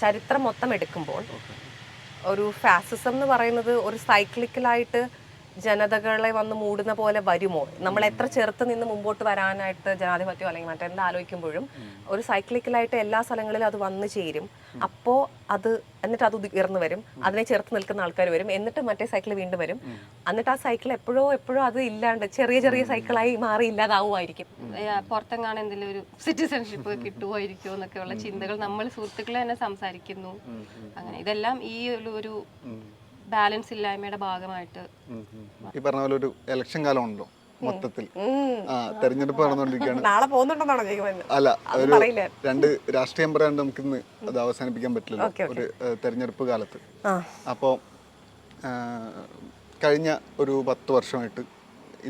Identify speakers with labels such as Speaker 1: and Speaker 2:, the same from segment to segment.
Speaker 1: ചരിത്രം മൊത്തം എടുക്കുമ്പോൾ ഒരു ഫാസിസം എന്ന് പറയുന്നത് ഒരു സൈക്ലിക്കലായിട്ട് ജനതകളെ വന്ന് മൂടുന്ന പോലെ വരുമോ? നമ്മൾ എത്ര ചെറുത്ത് നിന്ന് മുമ്പോട്ട് വരാനായിട്ട് ജനാധിപത്യം അല്ലെങ്കിൽ മറ്റെന്താ ആലോചിക്കുമ്പോഴും ഒരു സൈക്ലിക്കലായിട്ട് എല്ലാ സ്ഥലങ്ങളിലും അത് വന്നു ചേരും. അപ്പോ അത് എന്നിട്ട് അത് ഉയർന്നു വരും. അതിനെ ചെറുത്ത് നിൽക്കുന്ന ആൾക്കാർ വരും. എന്നിട്ട് മറ്റേ സൈക്കിൾ വീണ്ടും വരും. എന്നിട്ട് ആ സൈക്കിൾ എപ്പോഴോ എപ്പോഴോ അത് ഇല്ലാണ്ട് ചെറിയ ചെറിയ സൈക്കിളായി മാറി ഇല്ലാതാവുമായിരിക്കും.
Speaker 2: പുറത്തെങ്ങാണ് എന്തെങ്കിലും ഒരു സിറ്റിസൺഷിപ്പ് കിട്ടുമായിരിക്കുമോ എന്നൊക്കെയുള്ള ചിന്തകൾ നമ്മൾ സുഹൃത്തുക്കൾ തന്നെ സംസാരിക്കുന്നു. അങ്ങനെ ഇതെല്ലാം ഈ ഒരു- ഒരു ബാലൻസ് ഇല്ലായ്മയുടെ ഭാഗമായിട്ട്.
Speaker 3: ഈ പറഞ്ഞ പോലെ ഒരു ഇലക്ഷൻ കാലം ഉണ്ടോ മൊത്തത്തിൽ? ആ തെരഞ്ഞെടുപ്പ് നടന്നുകൊണ്ടിരിക്കുകയാണ്.
Speaker 1: നാളെ പോകുന്നുണ്ടെന്നാണോ ചോദിക്കുന്നത്?
Speaker 3: അല്ല ഒരു രണ്ട് രാഷ്ട്രീയം പറയാണ്ട് നമുക്ക് ഇന്ന് അത് അവസാനിപ്പിക്കാൻ പറ്റില്ല ഒരു തെരഞ്ഞെടുപ്പ് കാലത്ത്. അപ്പോൾ കഴിഞ്ഞ ഒരു പത്ത് വർഷമായിട്ട്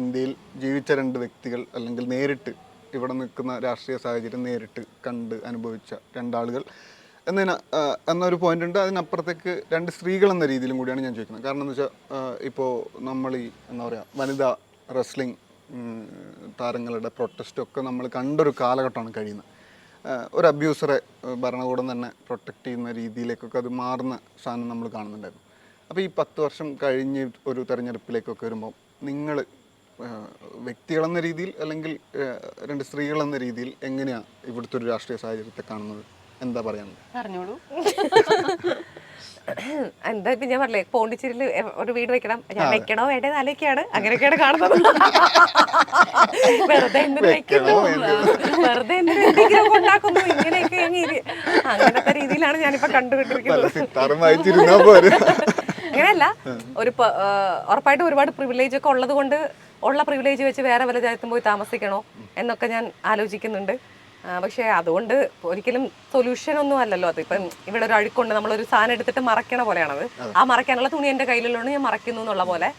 Speaker 3: ഇന്ത്യയിൽ ജീവിച്ച രണ്ട് വ്യക്തികൾ അല്ലെങ്കിൽ നേരിട്ട് ഇവിടെ നിൽക്കുന്ന രാഷ്ട്രീയ സാഹചര്യം നേരിട്ട് കണ്ട് അനുഭവിച്ച രണ്ടാളുകൾ എന്നതിന് എന്നൊരു പോയിന്റ് ഉണ്ട്. അതിനപ്പുറത്തേക്ക് രണ്ട് സ്ത്രീകൾ എന്ന രീതിയിലും കൂടിയാണ് ഞാൻ ചോദിക്കുന്നത്. കാരണം എന്ന് വെച്ചാൽ ഇപ്പോൾ നമ്മൾ ഈ എന്താ പറയുക വനിതാ റെസ്ലിംഗ് താരങ്ങളുടെ പ്രൊട്ടസ്റ്റ് ഒക്കെ നമ്മൾ കണ്ടൊരു കാലഘട്ടമാണ് കഴിയുന്നത്. ഒരു അബ്യൂസറെ ഭരണകൂടം തന്നെ പ്രൊട്ടക്റ്റ് ചെയ്യുന്ന രീതിയിലേക്കൊക്കെ അത് മാറുന്ന സാധനം നമ്മൾ കാണുന്നുണ്ടായിരുന്നു. അപ്പോൾ ഈ പത്ത് വർഷം കഴിഞ്ഞ് ഒരു തെരഞ്ഞെടുപ്പിലേക്കൊക്കെ വരുമ്പോൾ നിങ്ങൾ വ്യക്തികളെന്ന രീതിയിൽ അല്ലെങ്കിൽ രണ്ട് സ്ത്രീകളെന്ന രീതിയിൽ എങ്ങനെയാണ് ഇവിടുത്തെ ഒരു രാഷ്ട്രീയ സാഹചര്യത്തെ കാണുന്നത്? എന്താ പറയാനുള്ളത്?
Speaker 2: പറഞ്ഞോളൂ.
Speaker 1: എന്താ ഇപ്പൊ ഞാൻ പറഞ്ഞേ പോണ്ടിച്ചേരിയിൽ ഒരു വീട് വെക്കണം. ഞാൻ വെക്കണോ വേണ്ടത് ആലോചിക്കാണ് അങ്ങനെയൊക്കെയാണ് കാണുന്നത്. വെറുതെ എന്തിനു വെക്കുന്നു? വെറുതെ എന്തിനു എന്തെങ്കിലും ഉണ്ടാക്കുന്നു. ഇങ്ങനെയൊക്കെ അങ്ങനത്തെ രീതിയിലാണ് ഞാനിപ്പോ കണ്ടുകൊണ്ടിരിക്കുന്നത്. അങ്ങനെയല്ല ഒരു ഉറപ്പായിട്ട് ഒരുപാട് പ്രിവിലേജ് ഒക്കെ ഉള്ളത് കൊണ്ട് ഉള്ള പ്രിവിലേജ് വെച്ച് വേറെ വല്ല രാജ്യത്തും പോയി താമസിക്കണോ എന്നൊക്കെ ഞാൻ ആലോചിക്കുന്നുണ്ട്. പക്ഷേ അതുകൊണ്ട് ഒരിക്കലും സൊല്യൂഷൻ ഒന്നും അല്ലല്ലോ അത്. ഇപ്പം ഇവിടെ ഒരു അഴുക്കുണ്ട് നമ്മളൊരു സാധനം എടുത്തിട്ട് മറക്കണ പോലെയാണത്. ആ മറക്കാനുള്ള തുണി എന്റെ കയ്യിലുള്ളതുകൊണ്ട് ഞാൻ മറക്കുന്നു എന്നുള്ള പോലെ.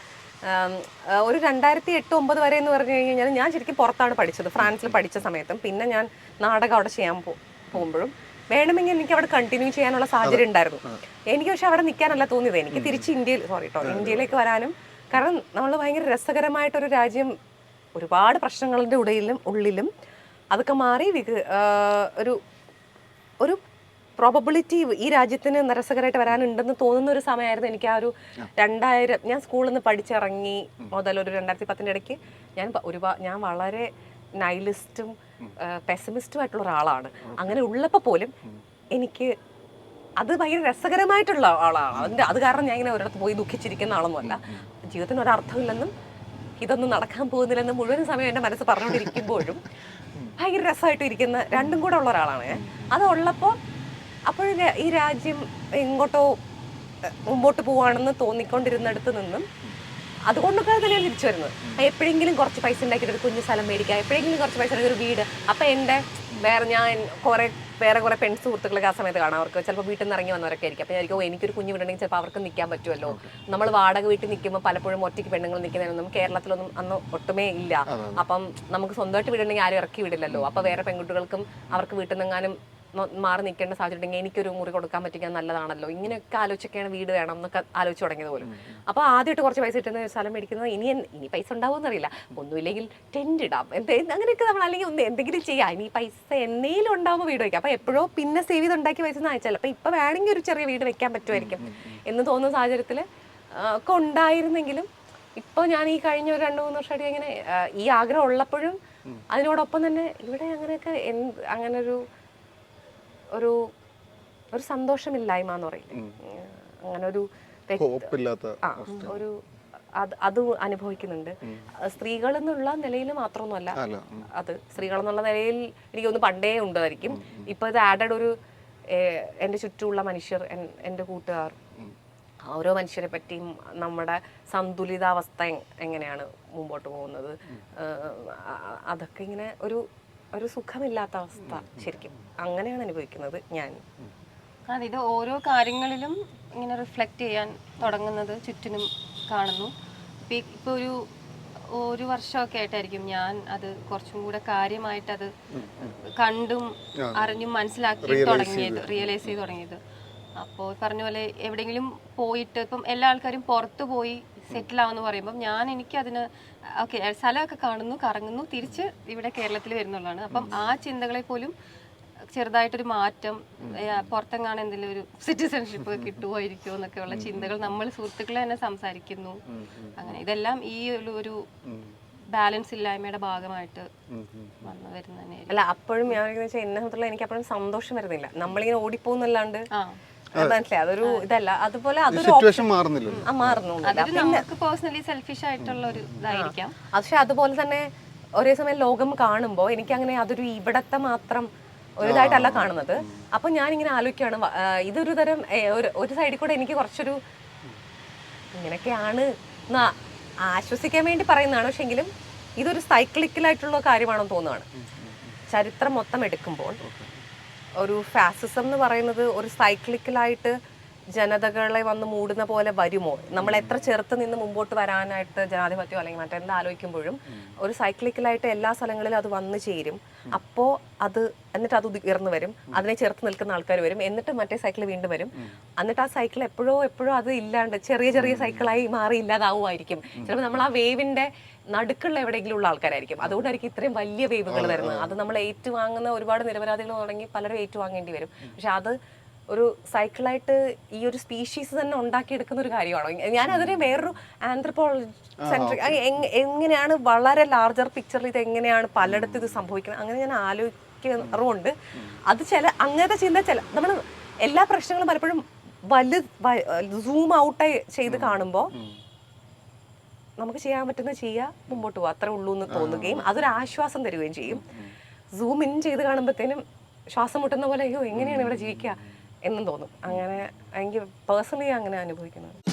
Speaker 1: ഒരു രണ്ടായിരത്തി എട്ട് ഒമ്പത് വരെ എന്ന് പറഞ്ഞു കഴിഞ്ഞാൽ ഞാൻ ശരിക്കും പുറത്താണ് പഠിച്ചത് ഫ്രാൻസിൽ പഠിച്ച സമയത്തും. പിന്നെ ഞാൻ നാടകം അവിടെ ചെയ്യാൻ പോകുമ്പോഴും വേണമെങ്കിൽ എനിക്ക് അവിടെ കണ്ടിന്യൂ ചെയ്യാനുള്ള സാഹചര്യം ഉണ്ടായിരുന്നു. എനിക്ക് പക്ഷെ അവിടെ നിൽക്കാനല്ല തോന്നിയത്. എനിക്ക് തിരിച്ച് ഇന്ത്യയിൽ സോറി കേട്ടോ ഇന്ത്യയിലേക്ക് വരാനും കാരണം നമ്മൾ ഭയങ്കര രസകരമായിട്ടൊരു രാജ്യം ഒരുപാട് പ്രശ്നങ്ങളുടെ ഉടയിലും ഉള്ളിലും അതൊക്കെ മാറി വിക- ഒരു ഒരു പ്രോബബിലിറ്റി ഈ രാജ്യത്തിന് രസകരമായിട്ട് വരാനുണ്ടെന്ന് തോന്നുന്ന ഒരു സമയമായിരുന്നു എനിക്ക് ആ ഒരു രണ്ടായിരം ഞാൻ സ്കൂളിൽ നിന്ന് പഠിച്ചിറങ്ങി മുതൽ ഒരു രണ്ടായിരത്തി പത്തിന്റെ ഇടയ്ക്ക് ഞാൻ ഒരുപാട് ഞാൻ വളരെ നൈലിസ്റ്റും പെസമിസ്റ്റും ആയിട്ടുള്ള ഒരാളാണ്. അങ്ങനെ ഉള്ളപ്പോൾ പോലും എനിക്ക് അത് ഭയങ്കര രസകരമായിട്ടുള്ള ആളാണ്. അതിന്റെ അത് കാരണം ഞാൻ ഇങ്ങനെ ഒരിടത്ത് പോയി ദുഃഖിച്ചിരിക്കുന്ന ആളൊന്നുമല്ല. ജീവിതത്തിന് ഒരർത്ഥമില്ലെന്നും ഇതൊന്നും നടക്കാൻ പോകുന്നില്ലെന്ന് മുഴുവൻ സമയം എന്റെ മനസ്സ് പറഞ്ഞുകൊണ്ടിരിക്കുമ്പോഴും ഭയങ്കര രസമായിട്ട് ഇരിക്കുന്ന രണ്ടും കൂടെ ഉള്ള ഒരാളാണ് അത് ഉള്ളപ്പോൾ അപ്പോഴും ഈ രാജ്യം എങ്ങോട്ടോ മുമ്പോട്ട് പോവാണെന്ന് തോന്നിക്കൊണ്ടിരുന്നിടത്ത് നിന്നും അതുകൊണ്ടൊക്കെ തന്നെയാണ് തിരിച്ചു വരുന്നത്. എപ്പോഴെങ്കിലും കുറച്ച് പൈസ ഉണ്ടാക്കിയിട്ട് ഒരു കുഞ്ഞു സ്ഥലം മേടിക്കുക എപ്പോഴെങ്കിലും കുറച്ച് പൈസ ഒരു വീട്. അപ്പം എന്റെ വേറെ ഞാൻ കുറെ വേറെ കുറെ പെൺ സുഹൃത്തുക്കളൊക്കെ ആ സമയത്ത് കാണാം. അവർക്ക് ചിലപ്പോൾ വീട്ടിൽ നിന്ന് ഇറങ്ങി വന്നവരൊക്കെ ആയിരിക്കും. അപ്പോൾ എനിക്ക് എനിക്കൊരു കുഞ്ഞു വീടുണ്ടെങ്കിൽ ചിലപ്പോൾ അവർക്ക് നിൽക്കാൻ പറ്റുമല്ലോ. നമ്മൾ വാടക വീട്ടിൽ നിൽക്കുമ്പോൾ പലപ്പോഴും ഒറ്റയ്ക്ക് പെണ്ണുങ്ങൾ നിൽക്കുന്നതിനൊന്നും കേരളത്തിലൊന്നും അന്ന് ഒട്ടുമേ ഇല്ല. അപ്പം നമുക്ക് സ്വന്തമായിട്ട് വീടുണ്ടെങ്കിൽ ആരും ഇറക്കി വിടില്ലല്ലോ. അപ്പോൾ വേറെ പെൺകുട്ടികൾക്കും അവർക്ക് വീട്ടിൽ നിന്നെങ്ങാനും മാറി നിൽക്കേണ്ട സാഹചര്യം ഉണ്ടെങ്കിൽ എനിക്കൊരു മുറി കൊടുക്കാൻ പറ്റിക്കാൻ നല്ലതാണല്ലോ. ഇങ്ങനെയൊക്കെ ആലോചിച്ചൊക്കെയാണ് വീട് വേണം എന്നൊക്കെ ആലോചിച്ച് തുടങ്ങിയത് പോലും. അപ്പോൾ ആദ്യമായിട്ട് കുറച്ച് പൈസ കിട്ടുന്ന സ്ഥലം മേടിക്കുന്നത് ഇനി ഇനി പൈസ ഉണ്ടാവുമെന്നറിയില്ല ഒന്നുമില്ലെങ്കിൽ ടെന്റ് ഇടാം. എന്ത് അങ്ങനെയൊക്കെ നമ്മൾ അല്ലെങ്കിൽ ഒന്ന് എന്തെങ്കിലും ചെയ്യാം. ഇനി പൈസ എന്നേലും ഉണ്ടാവുമ്പോൾ വീട് വയ്ക്കാം. അപ്പോൾ എപ്പോഴോ പിന്നെ സേവ് ചെയ്ത് ഉണ്ടാക്കി പൈസ അയച്ചാൽ അപ്പോൾ ഇപ്പോൾ വേണമെങ്കിൽ ഒരു ചെറിയ വീട് വെക്കാൻ പറ്റുമായിരിക്കും എന്ന് തോന്നുന്ന സാഹചര്യത്തിൽ ഒക്കെ ഉണ്ടായിരുന്നെങ്കിലും ഇപ്പോൾ ഞാൻ ഈ കഴിഞ്ഞ ഒരു രണ്ട് മൂന്ന് വർഷമായിട്ട് ഇങ്ങനെ ഈ ആഗ്രഹം ഉള്ളപ്പോഴും അതിനോടൊപ്പം തന്നെ ഇവിടെ അങ്ങനെയൊക്കെ എന്ത് അങ്ങനെ ഒരു ഒരു ഒരു സന്തോഷമില്ലായ്മ എന്ന് പറയില്ലേ? അങ്ങനെ ഒരു ഒരു അത് അത് അനുഭവിക്കുന്നുണ്ട്. സ്ത്രീകൾ എന്നുള്ള നിലയിൽ മാത്രമൊന്നുമല്ല. അത് സ്ത്രീകൾ എന്നുള്ള നിലയിൽ എനിക്ക് ഒന്ന് പണ്ടേ ഉണ്ടായിരിക്കും ഇപ്പൊ ഇത് ആഡഡ് ഒരു എന്റെ എന്റെ ചുറ്റുമുള്ള മനുഷ്യർ എന്റെ എന്റെ കൂട്ടുകാർ. ഓരോ മനുഷ്യരെ പറ്റിയും നമ്മുടെ സന്തുലിതാവസ്ഥ എങ്ങനെയാണ് മുമ്പോട്ട് പോകുന്നത്? അതൊക്കെ ഇങ്ങനെ ഒരു ഒരു സുഖമില്ലാത്ത അവസ്ഥ ശരിക്കും. അങ്ങനെയാണ് അനുഭവിക്കുന്നത് ഞാൻ.
Speaker 2: അതെ ഇത് ഓരോ കാര്യങ്ങളിലും ഇങ്ങനെ റിഫ്ലക്റ്റ് ചെയ്യാൻ തുടങ്ങുന്നത് ചുറ്റിനും കാണുന്നു. ഇപ്പം ഒരു ഒരു വർഷമൊക്കെ ആയിട്ടായിരിക്കും ഞാൻ അത് കുറച്ചും കൂടെ കാര്യമായിട്ട് അത് കണ്ടും അറിഞ്ഞും മനസ്സിലാക്കി തുടങ്ങിയത് റിയലൈസ് ചെയ്ത് തുടങ്ങിയത്. അപ്പോൾ പറഞ്ഞ പോലെ എവിടെയെങ്കിലും പോയിട്ട് ഇപ്പം എല്ലാ ആൾക്കാരും പുറത്തു പോയി സെറ്റിൽ ആവെന്ന് പറയുമ്പോൾ ഞാൻ എനിക്ക് അതിന് ഓക്കെ സ്ഥലമൊക്കെ കാണുന്നു കറങ്ങുന്നു തിരിച്ച് ഇവിടെ കേരളത്തിൽ വരുന്നുള്ളതാണ്. അപ്പം ആ ചിന്തകളെ പോലും ചെറുതായിട്ടൊരു മാറ്റം പുറത്തെങ്ങാണ് എന്തെങ്കിലും ഒരു സിറ്റിസൺഷിപ്പ് കിട്ടുമായിരിക്കുമോ എന്നൊക്കെ ഉള്ള ചിന്തകൾ നമ്മൾ സുഹൃത്തുക്കൾ തന്നെ സംസാരിക്കുന്നു. അങ്ങനെ ഇതെല്ലാം ഈ ഒരു ബാലൻസ് ഇല്ലായ്മയുടെ ഭാഗമായിട്ട് വന്നു വരുന്ന
Speaker 1: അല്ല അപ്പോഴും ഞാൻ എന്നെ സംബന്ധിച്ചുള്ള എനിക്ക് അപ്പോഴും സന്തോഷം വരുന്നില്ല. നമ്മളിങ്ങനെ ഓടിപ്പോന്നല്ലാണ്ട്
Speaker 2: ആ.
Speaker 1: മനസ്സിലായി. അതൊരു ഇതല്ല. അതുപോലെ അതൊരു
Speaker 3: സിറ്റുവേഷൻ മാറുന്നില്ലല്ലോ.
Speaker 1: ആ, മാറുന്നു
Speaker 2: അതൊരു പേഴ്സണലി സെൽഫിഷ് ആയിട്ടുള്ള ഒരു ഇതായിരിക്കാം.
Speaker 1: പക്ഷെ അതുപോലെ തന്നെ ഒരേ സമയം ലോകം കാണുമ്പോൾ എനിക്ക് അങ്ങനെ അതൊരു ഇവിടത്തെ മാത്രം ഒരുതായിട്ടല്ല കാണുന്നത്. അപ്പൊ ഞാൻ ഇങ്ങനെ ആലോചിക്കുകയാണ് ഇതൊരു തരം ഒരു- സൈഡിൽ കൂടെ എനിക്ക് കുറച്ചൊരു ഇങ്ങനെയൊക്കെയാണ് ആശ്വസിക്കാൻ വേണ്ടി പറയുന്നതാണ്. പക്ഷെ എങ്കിലും ഇതൊരു സൈക്ലിക്കലായിട്ടുള്ള കാര്യമാണെന്ന് തോന്നുകയാണ് ചരിത്രം മൊത്തം എടുക്കുമ്പോൾ ഒരു ഫാസിസം എന്ന് പറയുന്നത് ഒരു സൈക്ലിക്കലായിട്ട് ജനതകളെ വന്ന് മൂടുന്ന പോലെ വരുമോ? നമ്മൾ എത്ര ചെറുത്ത് നിന്ന് മുമ്പോട്ട് വരാനായിട്ട് ജനാധിപത്യം അല്ലെങ്കിൽ മറ്റെന്താ ആലോചിക്കുമ്പോഴും ഒരു സൈക്ലിക്കലായിട്ട് എല്ലാ സ്ഥലങ്ങളിലും അത് വന്നു ചേരും. അപ്പോ അത് എന്നിട്ട് അത് ഉയർന്നു വരും. അതിനെ ചെറുത്ത് നിൽക്കുന്ന ആൾക്കാർ വരും. എന്നിട്ട് മറ്റേ സൈക്കിൾ വീണ്ടും വരും. എന്നിട്ട് ആ സൈക്കിൾ എപ്പോഴോ എപ്പോഴോ അത് ഇല്ലാണ്ട് ചെറിയ ചെറിയ സൈക്കിളായി മാറി ഇല്ലാതാവുമായിരിക്കും. ചിലപ്പോൾ നമ്മൾ ആ വേവിന്റെ നടുക്കുള്ള എവിടെയെങ്കിലും ഉള്ള ആൾക്കാരായിരിക്കും. അതുകൊണ്ടായിരിക്കും ഇത്രയും വലിയ വേവുകൾ വരുന്നത്. അത് നമ്മൾ ഏറ്റുവാങ്ങുന്ന ഒരുപാട് നിരപരാധികൾ തുടങ്ങി പലരും ഏറ്റുവാങ്ങേണ്ടി വരും. പക്ഷെ അത് ഒരു സൈക്കിളായിട്ട് ഈ ഒരു സ്പീഷീസ് തന്നെ ഉണ്ടാക്കിയെടുക്കുന്ന ഒരു കാര്യമാണോ? ഞാൻ അതിനെ വേറൊരു ആന്ത്രപ്പോളജി എങ്ങനെയാണ് വളരെ ലാർജർ പിക്ചറിൽ ഇത് എങ്ങനെയാണ് പലയിടത്തും ഇത് സംഭവിക്കുന്നത്? അങ്ങനെ ഞാൻ ആലോചിക്കാറുണ്ട് അത് ചില അങ്ങനത്തെ ചിന്ത ചില നമ്മൾ എല്ലാ പ്രശ്നങ്ങളും പലപ്പോഴും വലു സൂം ഔട്ടായി ചെയ്ത് കാണുമ്പോൾ നമുക്ക് ചെയ്യാൻ പറ്റുന്നത് ചെയ്യുക മുമ്പോട്ട് പോകും അത്രേ ഉള്ളൂ എന്ന് തോന്നുകയും അതൊരു ആശ്വാസം തരുകയും ചെയ്യും. സൂം ഇൻ ചെയ്ത് കാണുമ്പോഴത്തേനും ശ്വാസം മുട്ടുന്ന പോലെ അയ്യോ എങ്ങനെയാണ് ഇവിടെ ജീവിക്കുക? എന്നും തോന്നും. അങ്ങനെ എനിക്ക് പേഴ്സണലി അങ്ങനെ അനുഭവിക്കുന്നത്.